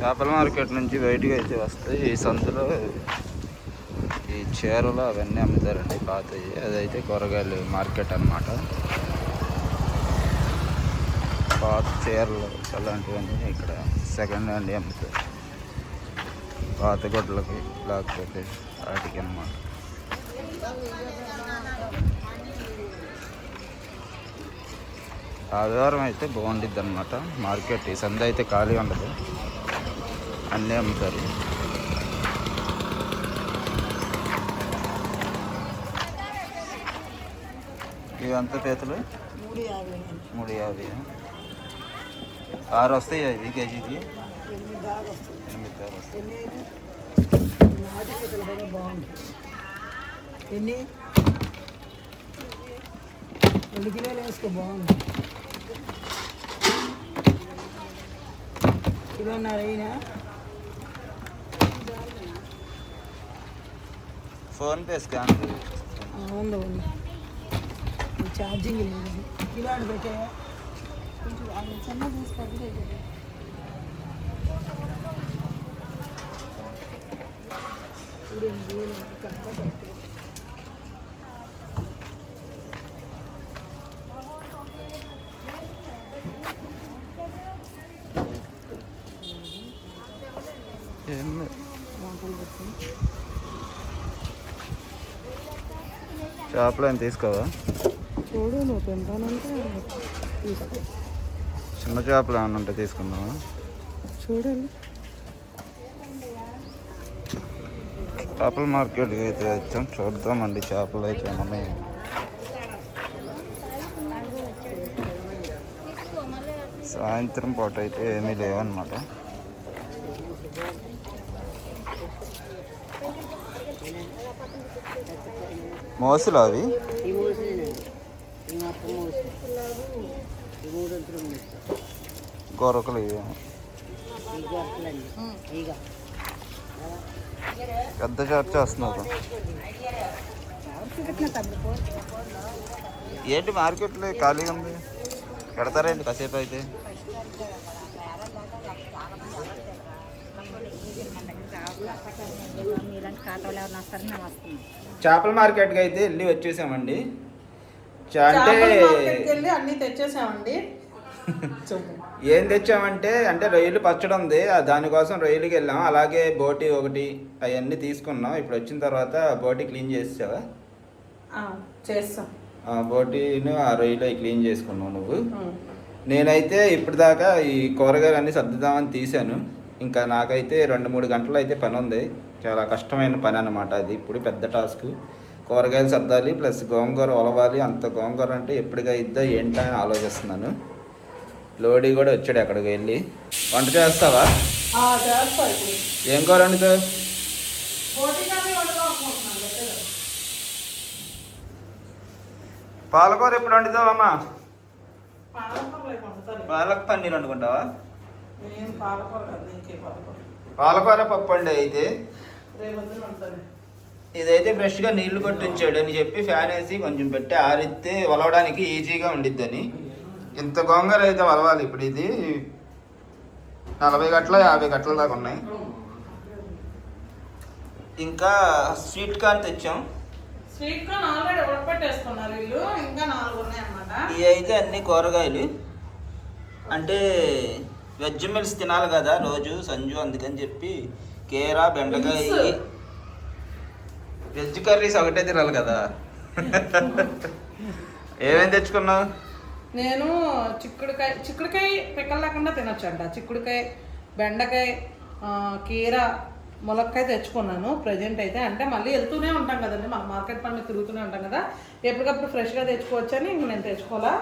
చేపల మార్కెట్ నుంచి బయటకు అయితే వస్తాయి ఈ సందులో ఈ చీరలు అవన్నీ అమ్ముతారండి పాతవి అదైతే కూరగాయలు మార్కెట్ అన్నమాట. పాత చీరలు అలాంటివన్నీ ఇక్కడ సెకండ్ హ్యాండ్ అమ్ముతారు. పాత గుడ్లకి లేకపోతే వాటికి అనమాట ఆదివారం అయితే బాగుండిద్ది అనమాట మార్కెట్ ఈ సంద అయితే ఖాళీ ఉండదు. అన్నీ అమ్ముతారు ఇవంతా పీతలు మూడు యాభై మూడు యాభై ఆరు వస్తాయి ఇవి కేజీకి ఎనిమిది దాకా వస్తుంది ఎనిమిది దాకా వస్తాయి ఎన్ని నాటి పీతలు కూడా బాగుంది ఎన్ని రెండు కిలోలు వేసుకో బాగుంది కిలోన్నర అయినా ఫోన్పే స్కాన్ ఉంది ఉంది ఛార్జింగ్ లేదు కిలో అని పెట్టే ఇప్పుడు ఎనిమిది వేలు కరెక్ట్గా పెట్టే ఏం లేదు. వంటలు పెట్టుకుని చేపలు ఏం తీసుకోవా? చూడు నువ్వు తింటానంటే తీసుకో. చిన్న చేపలు ఏమన్నా ఉంటే తీసుకుందామా? చూడండి. చేపల మార్కెట్కి అయితే వచ్చాం చూద్దామండి చేపలు అయితే ఉన్నాయి సాయంత్రం పూట అయితే ఏమీ లేవన్నమాట. మోసలు అవి? ఈ గొరకలు ఇవి. పెద్ద చర్చ వస్తున్నారు ఏంటి మార్కెట్లో ఖాళీగా ఉంది? పెడతారేంటి కాసేపు అయితే? చేపల మార్కెట్కి అయితే వెళ్ళి వచ్చేసామండి. అంటే వెళ్ళి అన్ని తెచ్చేసామండి. ఏం తెచ్చామంటే అంటే రొయ్యలు పచ్చడి ఉంది దానికోసం రొయ్యలకి వెళ్ళాం. అలాగే బోటి ఒకటి అవన్నీ తీసుకున్నాం. ఇప్పుడు వచ్చిన తర్వాత బోటి క్లీన్ చేసావా చేస్తాం. ఆ బోటీను ఆ రొయ్యలు క్లీన్ చేసుకున్నావు నువ్వు. నేనైతే ఇప్పటిదాకా ఈ కూరగాయలు అన్నీ సర్దుదామని తీశాను. ఇంకా నాకైతే రెండు మూడు గంటలు అయితే పని ఉంది. చాలా కష్టమైన పని అన్నమాట అది. ఇప్పుడు పెద్ద టాస్క్. కూరగాయలు సర్దాలి ప్లస్ గోంగూర ఒలవాలి. అంత గోంగూర అంటే ఎప్పటిగా ఇద్దా ఏంటా అని ఆలోచిస్తున్నాను. లోడీ కూడా వచ్చాడు అక్కడికి వెళ్ళి. వంట చేస్తావా? ఏం కూర వండుతావు. పాలకూర ఎప్పుడు వండుతావమ్మా? లేక వండుతాను. పాలక పన్నీర్ వండుకుంటావా? పాలకూర పప్పు అండి అయితే. ఇదైతే ఫ్రెష్గా నీళ్ళు కొట్టించాడు అని చెప్పి ఫ్యాన్ వేసి కొంచెం పెట్టి ఆరిస్తే వలవడానికి ఈజీగా ఉండిద్దని ఇంత గోంగూర అయితే వలవాలి ఇప్పుడు ఇది. నలభై గట్ల యాభై గట్ల దాకా ఉన్నాయి. ఇంకా స్వీట్ కార్న్ తెచ్చాం. స్వీట్ కార్న్ ఆల్రెడీ ఉడకపెట్టేసుకున్నారు వీళ్ళు. ఇంకా నాలుగు ఉన్నాయి అన్నమాట ఇవి అయితే అన్ని కూరగాయలు. అంటే వెజ్ మిల్స్ తినాలి కదా రోజు సంజు అందుకని చెప్పి కేరా బెండకాయ. వెజ్ కర్రీస్ ఒకటే తినాలి కదా. ఏమేమి తెచ్చుకున్నావు? నేను చిక్కుడుకాయ చిక్కుడుకాయ పిక్కలు లేకుండా తినొచ్చంట. చిక్కుడుకాయ బెండకాయ కీర ములక్కాయ తెచ్చుకున్నాను ప్రజెంట్ అయితే. అంటే మళ్ళీ వెళ్తూనే ఉంటాం కదండి. మన మార్కెట్ పని తిరుగుతూనే ఉంటాం కదా. ఎప్పటికప్పుడు ఫ్రెష్గా తెచ్చుకోవచ్చు అని ఇంక నేను తెచ్చుకోవాలా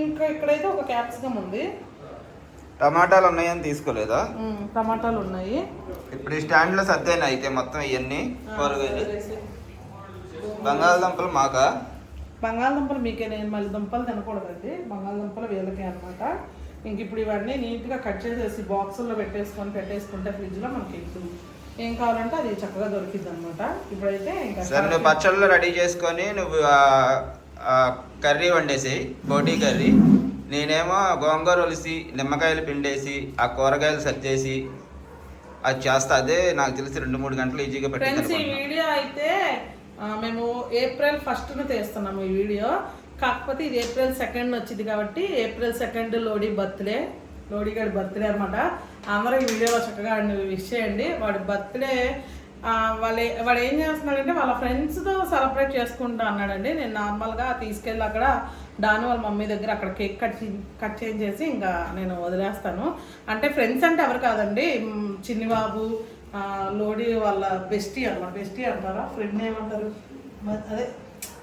ఇంకా ఇక్కడైతే ఒక క్యాప్సికమ్ ఉంది. టమాటాలు ఉన్నాయని తీసుకోలేదా? టమాటాలు ఉన్నాయి. ఇప్పుడు ఈ స్టాండ్లో సర్దేనా అయితే మొత్తం ఇవన్నీ? కూరగాయలు? బంగాళదుంపలు మాకా? బంగాళదుంపలు మీకే నేను మళ్ళీ దుంపలు తినకూడదండి. బంగాళదుంపలు వీళ్ళకే అనమాట ఇంక ఇప్పుడు ఇవన్నీ నీట్గా కట్ చేసేసి బాక్సుల్లో పెట్టేసుకొని పెట్టేసుకుంటే ఫ్రిడ్జ్లో మనకి ఇప్పుడు ఏం కావాలంటే అది చక్కగా దొరికిద్ది అనమాట ఇప్పుడైతే ఇంకా సరే నువ్వు పచ్చళ్ళు రెడీ చేసుకొని నువ్వు కర్రీ వండేసి బోటీ కర్రీ. నేనేమో గోంగూర ఒలిసి నిమ్మకాయలు పిండేసి ఆ కూరగాయలు సర్దేసి అది చేస్తా. అదే నాకు తెలిసి రెండు మూడు గంటలు ఈజీగా ఫ్రెండ్స్ ఈ వీడియో అయితే మేము ఏప్రిల్ ఫస్ట్ను తీస్తున్నాము ఈ వీడియో. కాకపోతే ఇది ఏప్రిల్ సెకండ్ వచ్చింది కాబట్టి April second Lodi birthday Lodi గారి బర్త్డే అనమాట అందరూ ఈ వీడియోలో చక్కగా విష్ చేయండి. వాడి బర్త్డే వాళ్ళు వాడు ఏం చేస్తున్నాడంటే వాళ్ళ ఫ్రెండ్స్తో సెలబ్రేట్ చేసుకుంటా అన్నాడండి. నేను నార్మల్గా తీసుకెళ్ళి అక్కడ డాను వాళ్ళ మమ్మీ దగ్గర అక్కడ కేక్ కట్ చే- కట్ చేసి ఇంకా నేను వదిలేస్తాను. అంటే ఫ్రెండ్స్ అంటే ఎవరు కాదండి. మ్, చిన్ని బాబు ఆ, లోడి వాళ్ళ బెస్టీ అన్నమాట. బెస్టీ అంటారా? ఫ్రెండ్ ఏమంటారు? అదే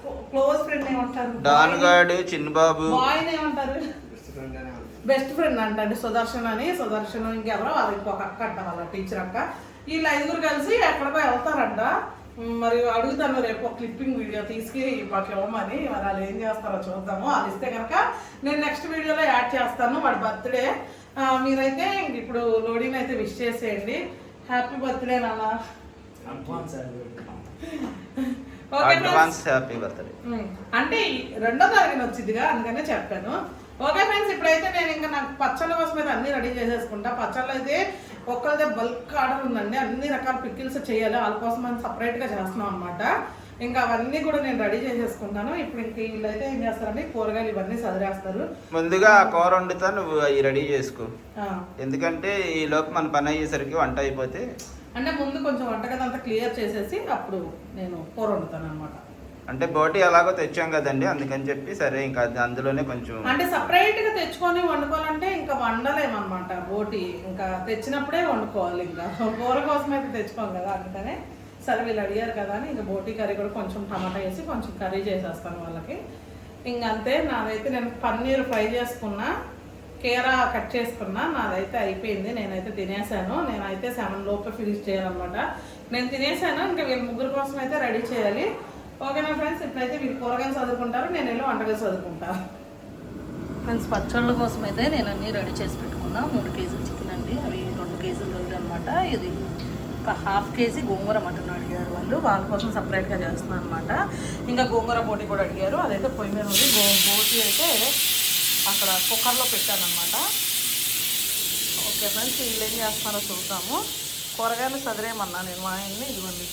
క్లోజ్ ఫ్రెండ్ ఏమంటారు? డాన్ గాడు చిన్నబాబు. బాయ్ ఏమంటారు? బెస్ట్ ఫ్రెండ్ అంటండి. సుదర్శన్ అని సుదర్శన్ ఇంకెవరో వాళ్ళు ఇంకొక అక్క అంట వాళ్ళ టీచర్ అక్క. వీళ్ళు ఐదుగురు కలిసి ఎక్కడికో వెళ్తారంట. మరి అడుగుతాను రేపు క్లిప్పింగ్ వీడియో తీసుకు మాకు ఇవ్వమని మరి వాళ్ళు ఏం చేస్తారో చూద్దాము. వాళ్ళు ఇస్తే కనుక నేను నెక్స్ట్ వీడియోలో యాడ్ చేస్తాను. వాడి బర్త్డే మీరైతే ఇప్పుడు లోడింగ్ అయితే విష్ చేసేయండి. హ్యాపీ బర్త్డే నాన్న. Okay advance happy birthday um, అంటే రెండో తారీఖున వచ్చిందిగా అందుకనే చెప్పాను. ఓకే ఫ్రెండ్స్ ఇప్పుడైతే నేను ఇంకా నాకు పచ్చళ్ళ కోసం అయితే అన్ని రెడీ చేసేసుకుంటా. పచ్చళ్ళు అయితే ఒక్కరిదే బల్క్ ఆర్డర్ ఉందండి. అన్ని రకాల పిక్కిల్స్ చేయాలి. వాళ్ళ కోసం మనం సపరేట్గా చేస్తున్నాం అనమాట ఇంకా అవన్నీ కూడా నేను రెడీ చేసేసుకుంటాను. ఇప్పుడు ఇంక వీళ్ళైతే ఏం చేస్తారంటే కూరగాయలు ఇవన్నీ సదిరేస్తారు. ముందుగా ఆ కూర వండుతా నువ్వు అవి రెడీ చేసుకో. ఎందుకంటే ఈ లోపు మన పని అయ్యేసరికి వంట అయిపోతే అంటే ముందు కొంచెం వంటగది అంతా క్లియర్ చేసేసి అప్పుడు నేను కూర వండుతాను అనమాట అంటే బోటి ఎలాగో తెచ్చాం కదండి అందుకని చెప్పి సరే ఇంకా అది అందులోనే కొంచెం అంటే సపరేట్గా తెచ్చుకొని వండుకోవాలంటే ఇంకా వండలేమన్నమాట బోటి. ఇంకా తెచ్చినప్పుడే వండుకోవాలి ఇంకా. కూర కోసం అయితే తెచ్చుకోం కదా అందుకనే సరే వీళ్ళు అడిగారు కదా అని ఇంకా బోటి కర్రీ కూడా కొంచెం టమాటా వేసి కొంచెం కర్రీ చేసేస్తాను వాళ్ళకి. ఇంక అంతే నాదైతే నేను పన్నీర్ ఫ్రై చేసుకున్నా కీరా కట్ చేసుకున్నా నాదైతే అయిపోయింది నేనైతే తినేసాను. నేనైతే సెవెన్ లోపే ఫినిష్ చేయాలన్నమాట. నేను తినేసాను ఇంకా వీళ్ళ ముగ్గురు కోసం అయితే రెడీ చేయాలి. ఓకేనా ఫ్రెండ్స్ ఇప్పుడైతే మీరు కూరగాయలు చదువుకుంటారు నేను వెళ్ళి వంటగా చదువుకుంటాను ఫ్రెండ్స్ పచ్చళ్ళ కోసం అయితే నేను అన్నీ రెడీ చేసి పెట్టుకున్నా. మూడు కేజీలు చికెన్ అండి అవి రెండు కేజీలు దొరికి అనమాట ఇది ఒక హాఫ్ కేజీ గోంగూర మటన్ అడిగారు వాళ్ళు. వాళ్ళ కోసం సపరేట్గా చేస్తున్నాను అనమాట ఇంకా గోంగూర బోటి కూడా అడిగారు. అదైతే పొయ్యి మీద ఉంది. గో బోటి అయితే అక్కడ కుక్కర్లో పెట్టానమాట అనమాట ఓకే ఫ్రెండ్స్ వీళ్ళు ఏం చేస్తున్నారో చూద్దాము. కూరగాయలు చదిరేయమన్నా నేను మా ఆయన్ని ఇదిగోండి.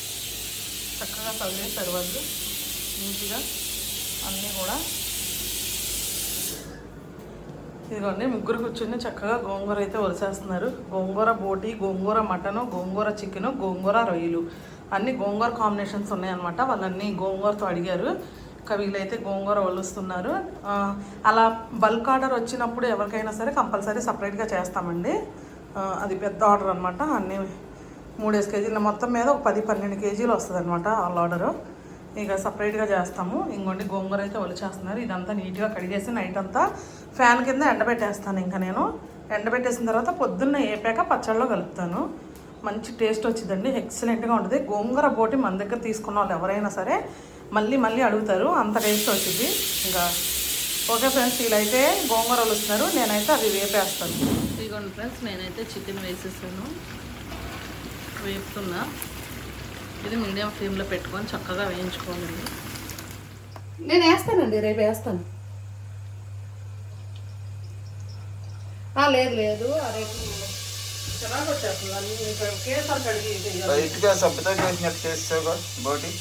చక్కగా చదివేశారు వాళ్ళు. నీట్గా అన్నీ కూడా. ఇదిగోండి ముగ్గురు కూర్చుని చక్కగా గోంగూర అయితే వలిసేస్తున్నారు. గోంగూర బోటి గోంగూర మటను గోంగూర చికెను గోంగూర రొయ్యలు. అన్ని గోంగూర కాంబినేషన్స్ ఉన్నాయన్నమాట. వాళ్ళన్నీ గోంగూరతో అడిగారు. ఇంకా వీళ్ళైతే గోంగూర వలుస్తున్నారు. అలా బల్క్ ఆర్డర్ వచ్చినప్పుడు ఎవరికైనా సరే కంపల్సరీ సపరేట్గా చేస్తామండి. అది పెద్ద ఆర్డర్ అనమాట అన్నీ మూడేసి కేజీల. మొత్తం మీద ఒక పది పన్నెండు కేజీలు వస్తుంది అనమాట వాళ్ళ ఆర్డరు ఇక సపరేట్గా చేస్తాము. ఇంకోండి గోంగూర అయితే వలిచేస్తున్నారు ఇదంతా నీట్గా కడిగేసి నైట్ అంతా ఫ్యాన్ కింద ఎండబెట్టేస్తాను ఇంకా నేను. ఎండబెట్టేసిన తర్వాత పొద్దున్న వేపాక పచ్చళ్ళలో కలుపుతాను. మంచి టేస్ట్ వచ్చిందండి. ఎక్సలెంట్గా ఉంటుంది. గోంగూర బోటి మన దగ్గర తీసుకున్న వాళ్ళు ఎవరైనా సరే మళ్ళీ మళ్ళీ అడుగుతారు. అంత టేస్ట్ వచ్చింది. ఇంకా ఓకే ఫ్రెండ్స్ వీళ్ళైతే గోంగూర వస్తున్నారు. నేనైతే అది వేపేస్తాను. ఇదిగోండి ఫ్రెండ్స్ నేనైతే చికెన్ వేసేసాను. వేపుతున్నా. ఇది మీడియం ఫ్లేమ్లో పెట్టుకొని చక్కగా వేయించుకోవాలండి నేను వేస్తానండి రేపు వేస్తాను. ఆ, లేదు లేదు ఆ రేపు చిరాకు వచ్చేస్తుంది. అన్ని ఇంకా ఒకేసారి కడిగి వేయాలి. లైట్గా సబ్బుతో చేసినట్టు చేస్తావుగా బోటి?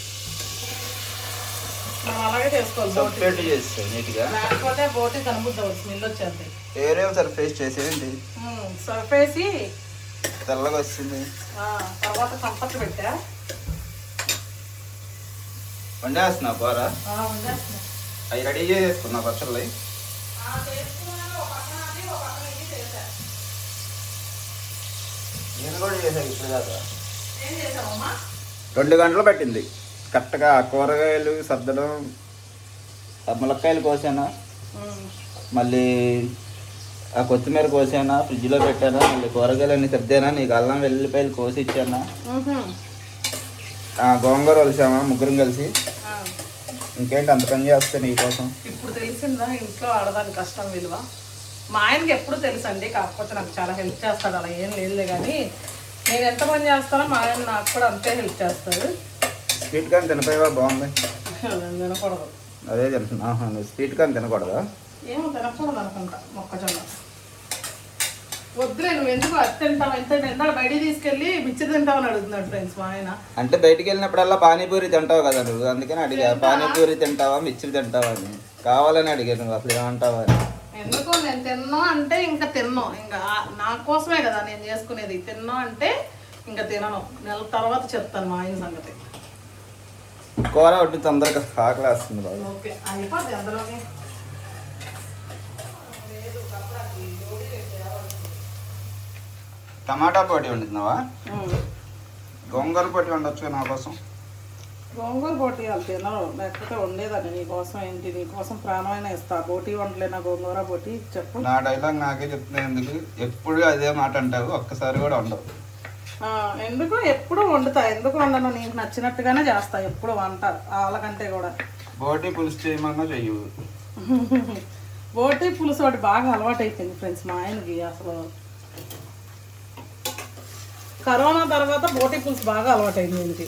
మనం అలాగే చేసుకోవాలి బోటి. సపరేట్ చేస్తావు నీట్గా? లేకపోతే బోటి కనుబుద్ది స్మెల్ వచ్చేది ఏరేం సర్ఫేస్ చేసేయండి. సర్ఫేసి తెల్లగా వస్తుంది. తర్వాత కంపట్లు పెట్టా. వండేస్తున్నా కూర. అవి రెడీ చేసేసుకున్నా పచ్చళ్ళు. నేను కూడా ఇప్పుడు రెండు గంటలు పట్టింది. కరెక్ట్గా కూరగాయలు సర్దడం ములక్కాయలు కోసానా? మళ్ళీ ఆ కొత్తిమీర కోసానా ఫ్రిడ్జ్లో పెట్టానా మళ్ళీ కూరగాయలు అన్ని సర్దానా నీకు అల్లం వెల్లిపాయలు కోసి ఇచ్చానా? ఆ గోంగూర వలిసామా ముగ్గురం కలిసి? ఇంకేంటి అంత పని చేస్తే నీకోసం ఇప్పుడు తెలిసిందా ఇంట్లో ఆడదాని కష్టం విలువ? మా ఆయనకి ఎప్పుడు తెలుసండి కాకపోతే నాకు చాలా హెల్ప్ చేస్తాడు అలా ఏం లేదులే కానీ నేను ఎంత పని చేస్తానో మా ఆయన నాకు కూడా అంతే హెల్ప్ చేస్తాడు. స్వీట్ కానీ తినపోయావా? బాగుంది. తినకూడదు. అదే నువ్వు స్వీట్ కానీ తినకూడదా? ఏమో తినకూడదు అనుకుంటా మొక్కజొన్న. వద్దులే నువ్వు ఎందుకు అది తింటావు? ఎంత తింటావు బయటికి తీసుకెళ్ళి మిక్చర్ తింటావు అని అడుగుతున్నాడు ఫ్రెండ్స్ మా ఆయన. అంటే బయటికి వెళ్ళినప్పుడల్లా పానీపూరి తింటావు కదా నువ్వు. అందుకని అడిగా పానీపూరి తింటావా మిర్చిలు తింటావా అని? కావాలని అడిగాను నువ్వు అసలు ఏమంటావా అని? ఎందుకు? నేను తిన్నా అంటే ఇంకా తిన్నాం. ఇంకా నా కోసమే కదా నేను చేసుకునేది. తిన్నా అంటే ఇంకా తినను. నెల తర్వాత చెప్తాను మా ఆయన సంగతి. కూర ఒకటి తొందరగా ఆకలి వస్తుంది బాబు. ఓకే అందులోనే టమాటా పొడి వండుతున్నావా? గోంగూర పొడి వండొచ్చు నా కోసం. గోంగూర బోటి వాళ్ళు తినరు. లేకపోతే వండేదాన్ని. నీకోసం ఏంటి? నీకోసం ప్రాణమైన ఇస్తా. బోటి వండలేనా గోంగూర బోటి చెప్పు. నా డైలాగ్ నాకే చెప్తున్నా ఎందుకు? ఎప్పుడు అదే మాట అంటావు. ఒక్కసారి కూడా ఉండవు ఎందుకు? ఎప్పుడు వండుతా. ఎందుకు వండను? నీకు నచ్చినట్టుగానే చేస్తా. ఎప్పుడు వంట వాళ్ళకంటే కూడా. బోటి పులుసు చేయమన్నా చెయ్యు. బోటి పులుసు ఒకటి బాగా అలవాటు అయిపోయింది ఫ్రెండ్స్ మా ఆయనకి అసలు. కరోనా తర్వాత బోటి పులుసు బాగా అలవాటైంది ఏంటి?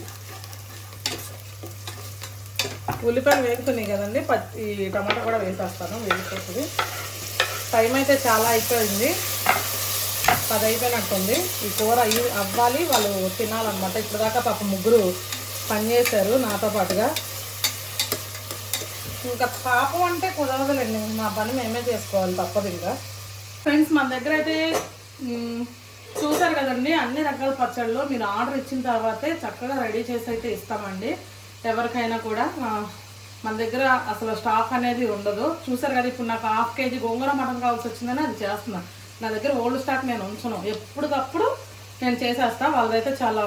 ఉల్లిపాయలు వేగుతున్నాయి కదండి పచ్చి ఈ టమాటా కూడా వేసేస్తాను వేగిపోతుంది. టైం అయితే చాలా అయిపోయింది. పది అయిపోయినట్టుంది ఈ కూర అయ్యి అవ్వాలి వాళ్ళు తినాలన్నమాట. ఇప్పుడు దాకా పాప ముగ్గురు పనిచేశారు నాతో పాటుగా. ఇంకా పాపం అంటే కుదరదులేండి. మా పని మేమే చేసుకోవాలి తప్పదు ఇంకా. ఫ్రెండ్స్ మన దగ్గర అయితే చూసారు కదండి అన్ని రకాల పచ్చళ్ళు మీరు ఆర్డర్ ఇచ్చిన తర్వాతే చక్కగా రెడీ చేసి అయితే ఇస్తామండి. ఎవరికైనా కూడా మన దగ్గర అసలు స్టాక్ అనేది ఉండదు. చూసారు కదా ఇప్పుడు నాకు హాఫ్ కేజీ గోంగూర మటన్ కావాల్సి వచ్చిందని అది చేస్తున్నా. నా దగ్గర ఓల్డ్ స్టాక్ నేను ఉంచను. ఎప్పటికప్పుడు నేను చేసేస్తా వాళ్ళదైతే చాలా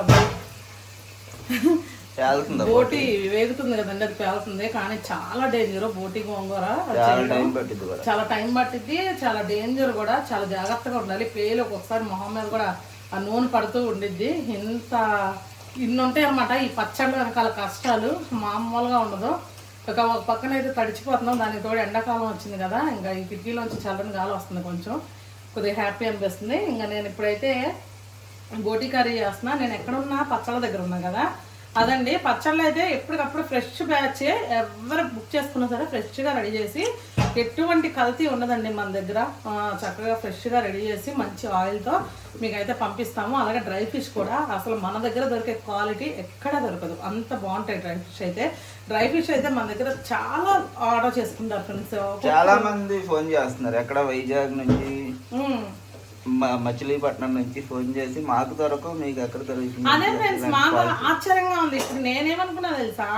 బోటి వేగుతుంది కదండి అది పేలుతుంది. కానీ చాలా డేంజర్ బోటి గోంగూర చాలా టైం పట్టిద్ది చాలా డేంజర్ కూడా చాలా జాగ్రత్తగా ఉండాలి. పేలు ఒక్కొక్కసారి మొహం మీద కూడా ఆ నూనె పడుతూ ఉండిద్ది. ఇంత ఇన్ని ఉంటాయి అన్నమాట ఈ పచ్చళ్ళు వెనకాల కష్టాలు. మామూలుగా ఉండదు. ఒక ఒక పక్కన అయితే తడిచిపోతున్నాం. దానికి తోడు ఎండాకాలం వచ్చింది కదా. ఇంకా ఈ కిటికీలోంచి చల్లని గాలి వస్తుంది కొంచెం. కొద్దిగా హ్యాపీ అనిపిస్తుంది. ఇంకా నేను ఇప్పుడైతే బోటి కర్రీ చేస్తున్నా. నేను ఎక్కడున్నా పచ్చళ్ళ దగ్గర ఉన్నా కదా. అదండి పచ్చళ్ళు అయితే ఎప్పటికప్పుడు ఫ్రెష్ బ్యాచ్ ఎవరు బుక్ చేసుకున్నా సరే ఫ్రెష్గా రెడీ చేసి ఎటువంటి కల్తీ ఉండదండి మన దగ్గర. చక్కగా ఫ్రెష్గా రెడీ చేసి మంచి ఆయిల్తో మీకైతే పంపిస్తాము. అలాగే డ్రై ఫిష్ కూడా అసలు మన దగ్గర దొరికే క్వాలిటీ ఎక్కడ దొరకదు. అంత బాగుంటాయి డ్రై ఫిష్ అయితే. డ్రై ఫిష్ అయితే మన దగ్గర చాలా ఆర్డర్ చేసుకుంటారు ఫ్రెండ్స్ చాలా మంది ఫోన్ చేస్తున్నారు. ఎక్కడ వైజాగ్ నుంచి? మచిలీపట్నం నుంచి ఫోన్ చేసి మాకు దొరకవు మీకు ఎక్కడ దొరుకుతుంది? అదే ఫ్రెండ్స్ మాకు ఆశ్చర్యంగా ఉంది. ఇప్పుడు నేనేమనుకున్నా తెలుసా?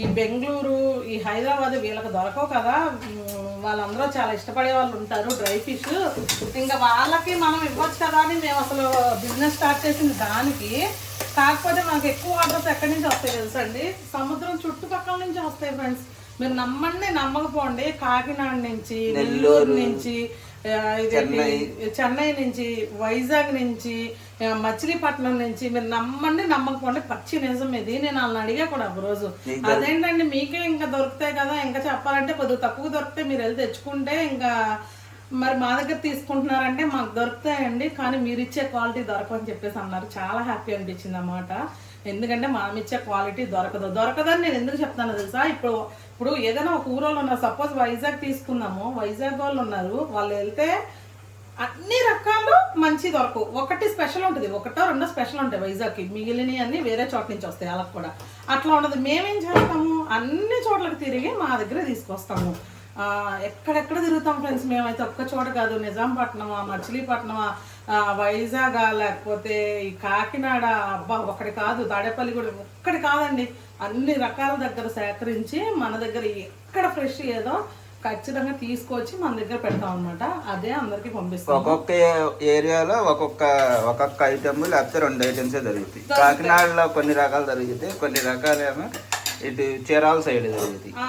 ఈ బెంగళూరు ఈ హైదరాబాద్ వీళ్ళకి దొరకవు కదా. వాళ్ళందరూ చాలా ఇష్టపడే వాళ్ళు ఉంటారు డ్రై ఫిష్. ఇంకా వాళ్ళకి మనం ఇవ్వచ్చు కదా అని మేము అసలు బిజినెస్ స్టార్ట్ చేసింది దానికి. కాకపోతే మనకు ఎక్కువ ఆర్డర్స్ ఎక్కడి నుంచి వస్తాయి తెలుసా అండి? సముద్రం చుట్టుపక్కల నుంచి వస్తాయి ఫ్రెండ్స్. మీరు నమ్మండి నమ్మకపోండి. కాకినాడ నుంచి నెల్లూరు నుంచి చెన్నై. నుంచి వైజాగ్ నుంచి మచిలీపట్నం నుంచి మీరు నమ్మండి నమ్మకపోండి. పచ్చి నిజం ఇది. నేను వాళ్ళని అడిగా కూడా ఒక రోజు. అదేంటండి మీకే ఇంకా దొరుకుతాయి కదా ఇంకా చెప్పాలంటే కొద్దిగా తక్కువ దొరికితే మీరు వెళ్ళి తెచ్చుకుంటే ఇంకా మరి మా దగ్గర తీసుకుంటున్నారంటే మాకు దొరుకుతాయండి. కానీ మీరు ఇచ్చే క్వాలిటీ దొరకని చెప్పేసి అన్నారు. చాలా హ్యాపీ అనిపించింది అన్నమాట. ఎందుకంటే మనం ఇచ్చే క్వాలిటీ దొరకదు. దొరకదని నేను ఎందుకు చెప్తాను తెలుసా? ఇప్పుడు ఇప్పుడు ఏదైనా ఒక ఊరోళ్ళు ఉన్నారు. సపోజ్ వైజాగ్ తీసుకున్నాము వైజాగ్ వాళ్ళు ఉన్నారు. వాళ్ళు వెళ్తే అన్ని రకాలు మంచి దొరకవు. ఒకటి స్పెషల్ ఉంటుంది. ఒకటో రెండో స్పెషల్ ఉంటాయి వైజాగ్కి మిగిలినవి అన్ని వేరే చోట నుంచి వస్తాయి. వాళ్ళకి కూడా. అట్లా ఉండదు. మేమేం చేస్తాము? అన్ని చోట్లకి తిరిగి మా దగ్గర తీసుకొస్తాము. ఎక్కడెక్కడ తిరుగుతాం ఫ్రెండ్స్? మేమైతే ఒక్క చోట కాదు నిజాంపట్నమా మచిలీపట్నమా ఆ, వైజాగ్ లేకపోతే ఈ కాకినాడ అబ్బా ఒకటి కాదు తాడేపల్లి కూడా ఒక్కటి కాదండి. అన్ని రకాల దగ్గర సేకరించి మన దగ్గర ఎక్కడ ఫ్రెష్ ఏదో ఖచ్చితంగా తీసుకొచ్చి మన దగ్గర పెడతాం అనమాట అదే అందరికి పంపిస్తాం. ఒక్కొక్క ఏరియాలో ఒక్కొక్క ఒక్కొక్క ఐటమ్ లేకపోతే రెండు ఐటమ్స్ దొరుకుతాయి కాకినాడలో కొన్ని రకాలు దొరుకుతాయి కొన్ని రకాలేమో ఇటు చీరాల సైడ్ దొరుకుతాయి ఆ,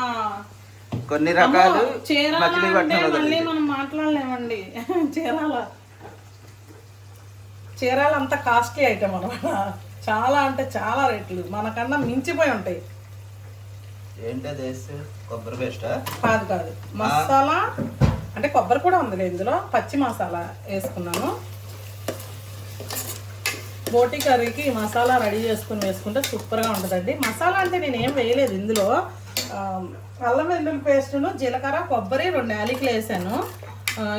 కొన్ని రకాలు మచిలీపట్నంలో మళ్ళీ మనం మాట్లాడలేమండి. చీరాల. చీరాల అంత కాస్ట్లీ ఐటమ్ అనమాట చాలా అంటే చాలా రేట్లు. మనకన్నా మించిపోయి ఉంటాయి. ఏంటది కొబ్బరి పేస్టా? కాదు కాదు. మసాలా అంటే కొబ్బరి కూడా ఉంది ఇందులో. పచ్చి మసాలా వేసుకున్నాను. బోటి కర్రీకి మసాలా రెడీ చేసుకుని వేసుకుంటే సూపర్గా ఉంటుందండి. మసాలా అంటే నేను ఏం వేయలేదు ఇందులో. అల్లం వెల్లుల్లి పేస్టును జీలకర్ర కొబ్బరి రెండు యాలికలు వేసాను.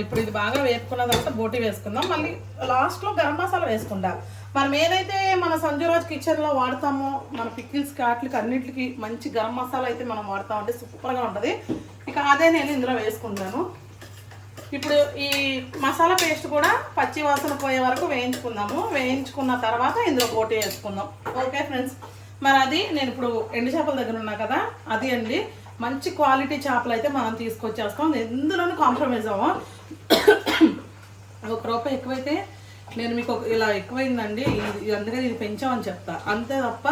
ఇప్పుడు ఇది బాగా వేపుకున్న తర్వాత బోటి వేసుకుందాం. మళ్ళీ లాస్ట్లో గరం మసాలా వేసుకుంటా. మనం ఏదైతే మన సంజయరాజ్ కిచెన్లో వాడతామో మన పిక్కిల్స్ కాట్లకి అన్నింటికి మంచి గరం మసాలా అయితే మనం వాడతామంటే సూపర్గా ఉంటుంది. ఇక అదే నేను ఇందులో వేసుకుంటాను. ఇప్పుడు ఈ మసాలా పేస్ట్ కూడా పచ్చి వాసన పోయే వరకు వేయించుకుందాము. వేయించుకున్న తర్వాత ఇందులో పోటీ వేసుకుందాం. ఓకే ఫ్రెండ్స్ మరి అది నేను ఇప్పుడు ఎండు చేపల దగ్గర ఉన్నా కదా అది అండి. మంచి క్వాలిటీ చేపలు అయితే మనం తీసుకొచ్చేస్తాం. ఎందులోనూ కాంప్రమైజ్ అవ్వం. ఒక రూపాయి ఎక్కువైతే నేను మీకు ఇలా ఎక్కువైందండి. అందుకే ఇది అందుకని ఇది పెంచామని చెప్తా. అంతే తప్ప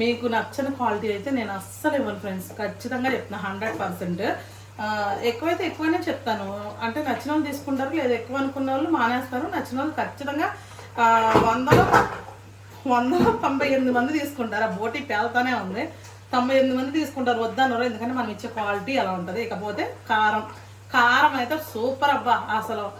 మీకు నచ్చని క్వాలిటీ అయితే నేను అస్సలు ఇవ్వను ఫ్రెండ్స్. ఖచ్చితంగా చెప్తున్నా హండ్రెడ్ పర్సెంట్. ఎక్కువైతే ఎక్కువనే చెప్తాను. అంటే నచ్చిన వాళ్ళు తీసుకుంటారు లేదా ఎక్కువ అనుకున్న వాళ్ళు మానేస్తారు. నచ్చిన వాళ్ళు ఖచ్చితంగా వందలో వంద తొంభై ఎనిమిది మంది తీసుకుంటారు. ఆ బోటి పేలుతానే ఉంది. తొంభై ఎనిమిది మంది తీసుకుంటారు వద్దన్నారు. ఎందుకంటే మనం ఇచ్చే క్వాలిటీ అలా ఉంటుంది. ఇకపోతే కారం. కారం అయితే సూపర్ అబ్బా అసలు.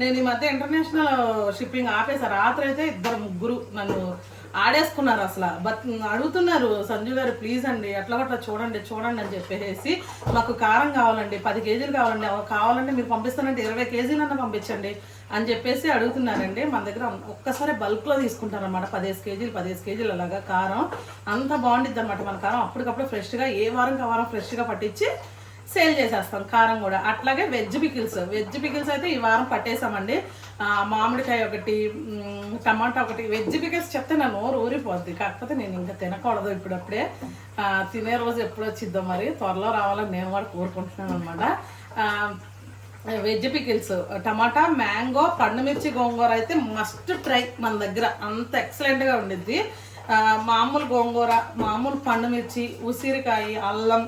నేను ఈ మధ్య ఇంటర్నేషనల్ షిప్పింగ్ ఆపేసా. రాత్రి అయితే ఇద్దరు ముగ్గురు నన్ను ఆడేసుకున్నారు అసలు. బట్ అడుగుతున్నారు సంజు గారు ప్లీజ్ అండి అట్లా గట్లా చూడండి చూడండి అని చెప్పేసి మాకు కారం కావాలండి పది కేజీలు కావాలండి కావాలంటే మీరు పంపిస్తానంటే ఇరవై కేజీలన్నా పంపించండి అని చెప్పేసి అడుగుతున్నారండి. మన దగ్గర ఒక్కసారి బల్క్లో తీసుకుంటారనమాట పదిహేను కేజీలు పదిహేను కేజీలు అలాగా కారం. అంత బాగుండిద్ది అనమాట మన కారం. అప్పటికప్పుడు ఫ్రెష్గా ఏ వారం కావారం ఫ్రెష్గా పట్టించి సేల్ చేసేస్తాం కారం కూడా. అట్లాగే వెజ్ పికిల్స్. వెజ్ పికిల్స్ అయితే ఈ వారం పట్టేసామండి. మామిడికాయ ఒకటి టమాటా ఒకటి వెజ్ పికిల్స్ చెప్తే నా నోరు ఊరిపోద్ది. కాకపోతే నేను ఇంకా తినకూడదు ఇప్పుడప్పుడే. తినే రోజు ఎప్పుడు వచ్చిద్దో మరి త్వరలో రావాలని నేను కూడా కోరుకుంటున్నాను అనమాట వెజ్ పికిల్స్ టమాటా మ్యాంగో పండుమిర్చి గోంగూర అయితే మస్ట్ ట్రై మన దగ్గర. అంత ఎక్సలెంట్గా ఉండిద్ది. మామూలు గోంగూర మామూలు పండుమిర్చి ఉసిరికాయ అల్లం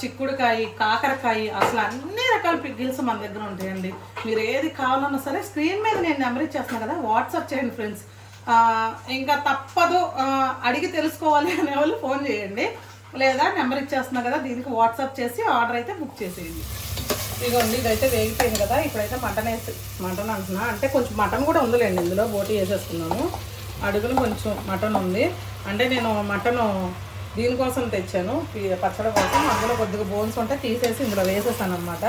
చిక్కుడుకాయ కాకరకాయ అసలు అన్ని రకాల పికిల్స్ మన దగ్గర ఉంటాయండి. మీరు ఏది కావాలన్నా సరే స్క్రీన్ మీద నేను నెంబర్ ఇచ్చేస్తున్నాను కదా వాట్సాప్ చేయండి ఫ్రెండ్స్. ఇంకా తప్పదు అడిగి తెలుసుకోవాలి అనే వాళ్ళు ఫోన్ చేయండి. లేదా నెంబర్ ఇచ్చేస్తున్నా కదా దీనికి వాట్సాప్ చేసి ఆర్డర్ అయితే బుక్ చేసేయండి. ఇదిగోండి ఇదైతే వేగిపోయింది కదా ఇప్పుడైతే మటన్ వేసి మటన్ అంటున్నా. అంటే కొంచెం మటన్ కూడా ఉందిలేండి ఇందులో బోటి వేసేసుకున్నాము అడుగులు కొంచెం మటన్ ఉంది. అంటే నేను మటను దీనికోసం తెచ్చాను. పచ్చడి కోసం. అందులో కొద్దిగా బోన్స్ ఉంటే తీసేసి ఇందులో వేసేసాను అనమాట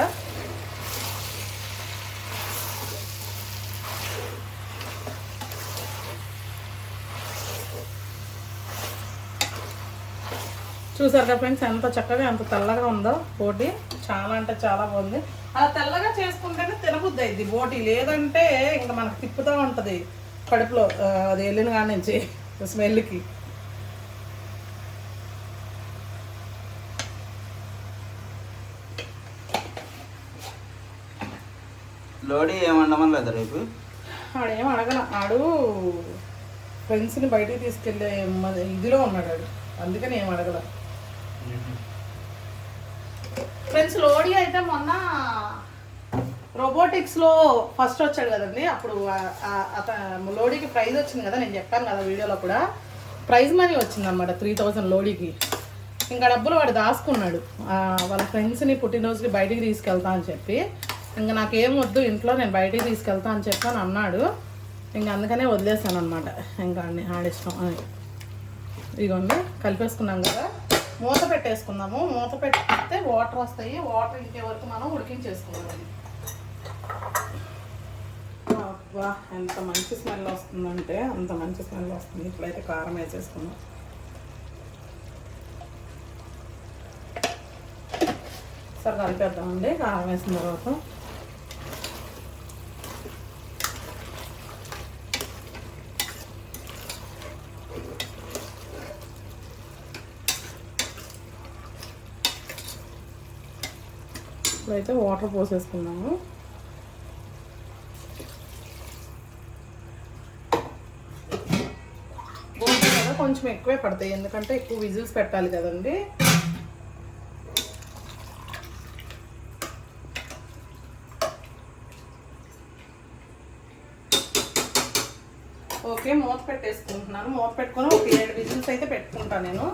చూసారు కదా ఫ్రెండ్స్ ఎంత చక్కగా ఎంత తెల్లగా ఉందో బోటి. చాలా అంటే చాలా బాగుంది. అలా తెల్లగా చేసుకుంటేనే తినబుద్ది అయింది బోటి. లేదంటే ఇంకా మనకు తిప్పుతూ ఉంటుంది కడుపులో అది వెళ్ళిన కాడి నుంచి స్మెల్కి. లోడీ ఏమండమని లేదా రేపు? ఆడేం అడగల ఆడు ఫ్రెండ్స్ని బయటికి తీసుకెళ్ళే మ- ఇదిలో ఉన్నాడు ఆడు. అందుకని ఏం అడగల. ఫ్రెండ్స్ లోడీ అయితే మొన్న రోబోటిక్స్లో ఫస్ట్ వచ్చాడు కదండి. అప్పుడు ఆ- ఆ- అతను లోడీకి ప్రైజ్ వచ్చింది కదా నేను చెప్పాను కదా వీడియోలో కూడా. ప్రైజ్ మనీ వచ్చింది అనమాట త్రీ థౌజండ్ లోడీకి. ఇంకా డబ్బులు వాడు దాచుకున్నాడు. ఆ, వాళ్ళ ఫ్రెండ్స్ని పుట్టినరోజుకి బయటికి తీసుకెళ్తా అని చెప్పి. ఇంకా నాకేం వద్దు ఇంట్లో నేను బయటికి తీసుకెళ్తా అని చెప్పి అని అన్నాడు. ఇంకా అందుకనే వదిలేసాను అనమాట ఇంకా అన్ని ఆడిష్టం అని. ఇదిగోండి కలిపేసుకున్నాం కదా. మూత పెట్టేసుకుందాము. మూత పెడితే వాటర్ వస్తాయి. వాటర్ ఇంకే వరకు మనం ఉడికించేసుకుందాం వా ఎంత మంచి స్మెల్ వస్తుందంటే అంత మంచి స్మెల్ వస్తుంది. ఇప్పుడైతే కారం వేసేసుకుందాం. సరే కలిపేద్దామండి. కారం వేసిన తర్వాత అయితే వాటర్ పోసేసుకున్నాము గోధుమ కదా కొంచెం ఎక్కువే పడతాయి ఎందుకంటే ఎక్కువ విజిల్స్ పెట్టాలి కదండి. ఓకే మూత పెట్టేసుకుంటున్నాను. మూత పెట్టుకొని ఒక ఏడు విజిల్స్ అయితే పెట్టుకుంటాను నేను.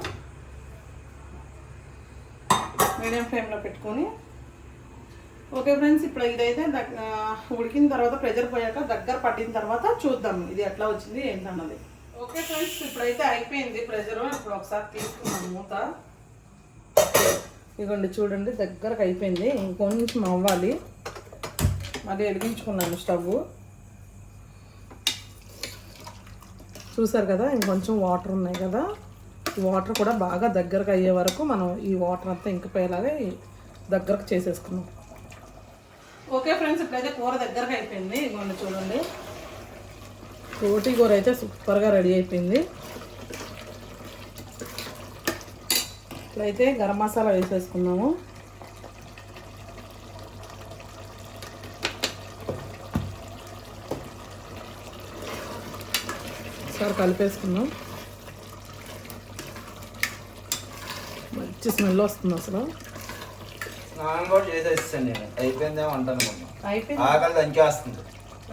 మీడియం ఫ్లేమ్లో పెట్టుకొని. ఓకే ఫ్రెండ్స్ ఇప్పుడు ఇదైతే ఉడికిన తర్వాత ప్రెజర్ పోయాక దగ్గర పట్టిన తర్వాత చూద్దాం ఇది ఎట్లా వచ్చింది ఏంటన్నది. ఓకే ఫ్రెండ్స్ ఇప్పుడైతే అయిపోయింది ప్రెజర్. ఇప్పుడు ఒకసారి తీసుకున్నాం మూత. ఇదిగోండి చూడండి దగ్గరకు అయిపోయింది. ఇంకొంచెం అవ్వాలి. మళ్ళీ వెలిగించుకున్నాను స్టవ్ చూసారు కదా ఇంకొంచెం వాటర్ ఉన్నాయి కదా. ఈ వాటర్ కూడా బాగా దగ్గరకు అయ్యే వరకు మనం ఈ వాటర్ అంతా ఇంకిపోయేలాగా దగ్గరకు చేసేసుకున్నాం ఓకే ఫ్రెండ్స్ ఇప్పుడైతే కూర దగ్గరకు అయిపోయింది. ఇవ్వండి చూడండి. రోటీ కూర అయితే సూపర్గా రెడీ అయిపోయింది. ఇప్పుడైతే గరం మసాలా వేసేసుకున్నాము ఒకసారి కలిపేసుకున్నాం మంచి స్మెల్ వస్తుంది అసలు. స్నానం కూడా నేను. అయిపోయిందేమో అంటాను మొన్న అయిపోయింది. ఆకలి దంచేస్తుంది.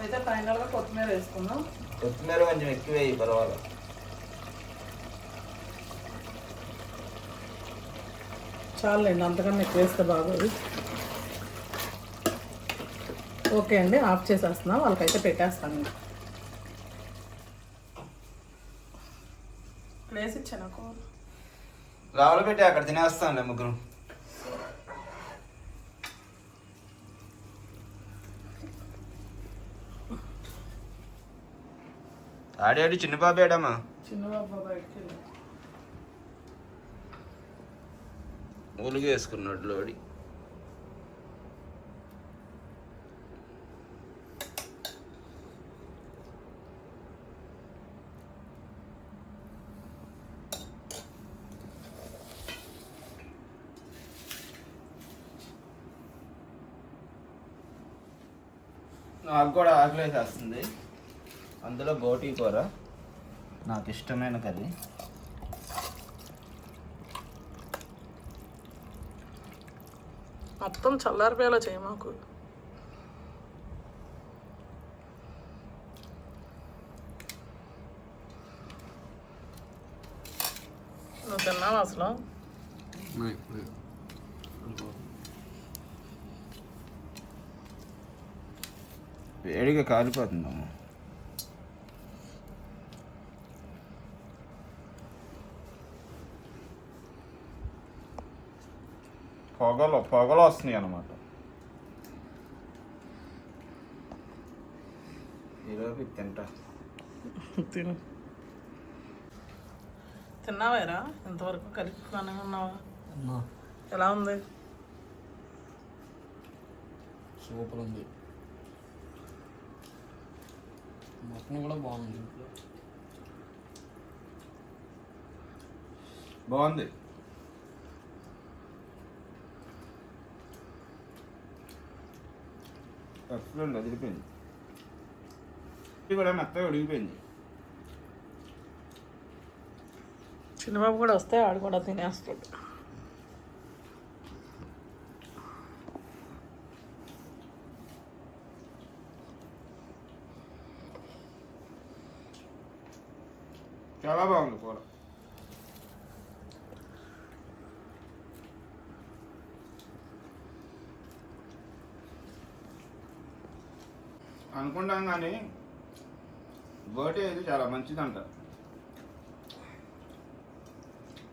అయితే ఫైనల్గా కొత్తిమీర వేసుకుందాం. కొత్తిమీర కొంచెం ఎక్కువ వేయి పర్వాలేదు. చాలండి అంతకన్నా ఎక్కువ వేస్తే బాగోదు. ఓకే అండి ఆఫ్ చేసేస్తున్నా. వాళ్ళకైతే పెట్టేస్తాను. ప్లేస్ ఇచ్చాను రావులు పెట్టి అక్కడ తినేస్తానులే ముగ్గురు. ఆడాడు చిన్న బాబు ఏడమ్మా? వేసుకున్నాడు లోడి. నాకు కూడా ఆకలేసేస్తుంది. అందులో గోటీ కూర. నాకు ఇష్టమైన కర్రీ. మొత్తం చల్లారిపోయేలా చేయి మాకు. నువ్వు తిన్నావు అసలు? వేడిగా కాలిపోతుందమ్మా. పొగలు పొగలు వస్తున్నాయి అన్నమాట. ఈరోజు తింటా. తిను. తిన్నావేరా? ఇంతవరకు కలుపుకొని ఉన్నావా? ఎలా ఉంది? సూపర్ ఉంది. మటన్ కూడా బాగుంది. ఇంట్లో బాగుంది ఎక్సలెంట్ అదిరిపోయింది ఇది కూడా మెత్తగా ఉడికిపోయింది చిన్నబాబు కూడా వస్తే ఆడు కూడా తినేస్తాడు చాలా బాగుంది కూర అనుకుంటాం కానీ గోటి అయితే చాలా మంచిదంట.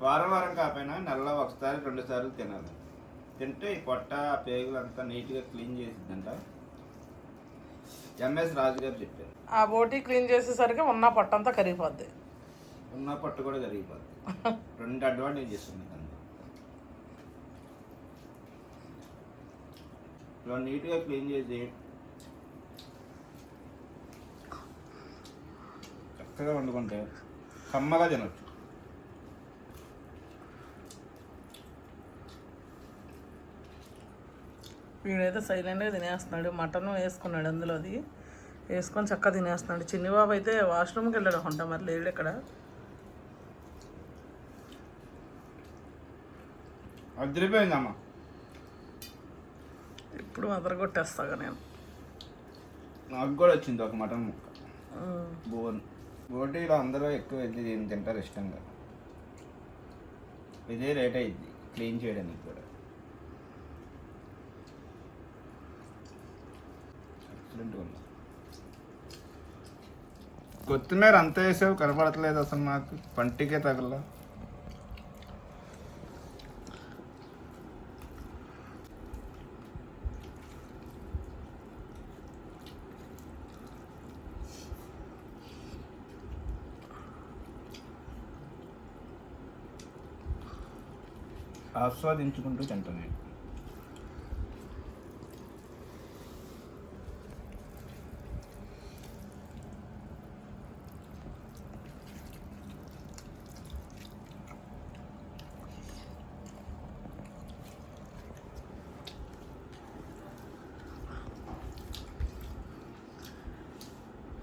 వారం వారం కాకపోయినా నెలలో ఒకసారి రెండు సార్లు తినాలి. తింటే ఈ పొట్ట ఆ పేగులు అంతా నీట్గా క్లీన్ చేసిద్దంట. ఎంఎస్ రాజు గారు చెప్పారు. ఆ బోటీ క్లీన్ చేసేసరికి ఉన్న పొట్టంతా కరిగిపోద్ది. ఉన్న పొట్ట కూడా జరిగిపోతుంది రెండు ఉన్నాయి దాంట్లో. ఇలా నీట్గా క్లీన్ చేసి చక్కగా వండుకుంటే కమ్మగా తినొచ్చు. వీడైతే సైలెంట్గా తినేస్తున్నాడు మటన్ వేసుకున్నాడు అందులోది. వేసుకొని చక్కగా తినేస్తున్నాడు. చిన్ని బాబు అయితే వాష్రూమ్కి వెళ్ళాడు అనుకుంటా మరి లేడు ఇక్కడ అదిరిపోయిందమ్మా. ఇప్పుడు అదరగొట్టేస్తాగా నేను. నాకు కూడా వచ్చింది ఒక మటన్ ముక్క. బోన్. బోటీలో అందరూ ఎక్కువ వెళ్ళి దీన్ని తింటారు ఇష్టంగా. ఇదే రేట్ అయింది క్లీన్ చేయడానికి కూడా. ఎక్సలెంట్గా ఉంది. కొత్తిమీర అంత వేసావు కనపడట్లేదు అసలు నాకు. పంటికే తగల ఆస్వాదించుకుంటూ తింటాను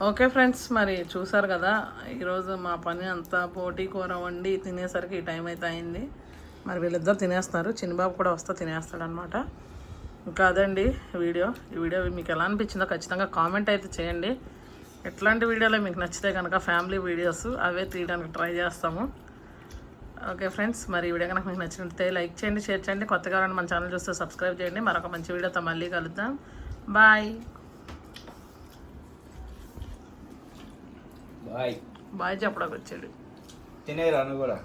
ఓకే ఫ్రెండ్స్ మరి చూసారు కదా ఈరోజు మా పని అంతా పోటీ కూర వండి తినేసరికి టైం అయితే అయింది. మరి వీళ్ళిద్దరు తినేస్తున్నారు చిన్నబాబు కూడా వస్తే తినేస్తాడు అనమాట ఇంకా అదండి వీడియో. ఈ వీడియో మీకు ఎలా అనిపించిందో ఖచ్చితంగా కామెంట్ అయితే చేయండి. ఎట్లాంటి వీడియోలు మీకు నచ్చితే కనుక ఫ్యామిలీ వీడియోస్ అవే తీయడానికి ట్రై చేస్తాము. ఓకే ఫ్రెండ్స్ మరి ఈ వీడియో కనుక మీకు నచ్చినట్లయితే లైక్ చేయండి షేర్ చేయండి. కొత్తగా మన ఛానల్ చూస్తే సబ్స్క్రైబ్ చేయండి. మరొక మంచి వీడియోతో మళ్ళీ కలుద్దాం. బాయ్. బాయ్. బాయ్ చెప్పడానికి వచ్చాడు. తినేరాను కూడా?